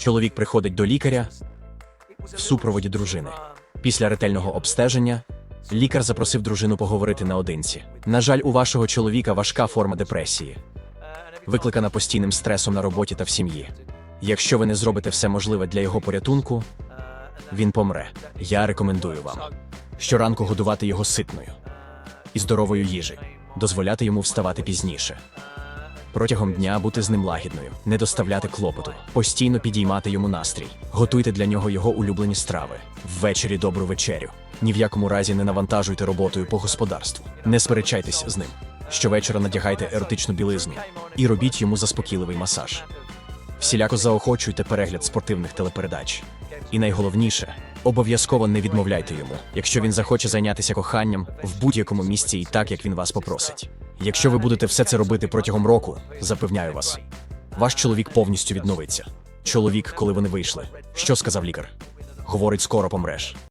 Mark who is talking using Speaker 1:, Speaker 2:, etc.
Speaker 1: Чоловік приходить до лікаря в супроводі дружини. Після ретельного обстеження лікар запросив дружину поговорити наодинці. На жаль, у вашого чоловіка важка форма депресії, викликана постійним стресом на роботі та в сім'ї. Якщо ви не зробите все можливе для його порятунку, він помре. Я рекомендую вам щоранку годувати його ситною і здоровою їжею, дозволяти йому вставати пізніше. Протягом дня бути з ним лагідною, не доставляти клопоту, постійно підіймати йому настрій, готуйте для нього його улюблені страви, ввечері добру вечерю. Ні в якому разі не навантажуйте роботою по господарству, не сперечайтесь з ним. Щовечора надягайте еротичну білизну і робіть йому заспокійливий масаж. Всіляко заохочуйте перегляд спортивних телепередач. І найголовніше, обов'язково не відмовляйте йому, якщо він захоче зайнятися коханням в будь-якому місці і так, як він вас попросить. Якщо ви будете все це робити протягом року, запевняю вас, ваш чоловік повністю відновиться. Чоловік, коли вони вийшли, що сказав лікар? Говорить, скоро помреш.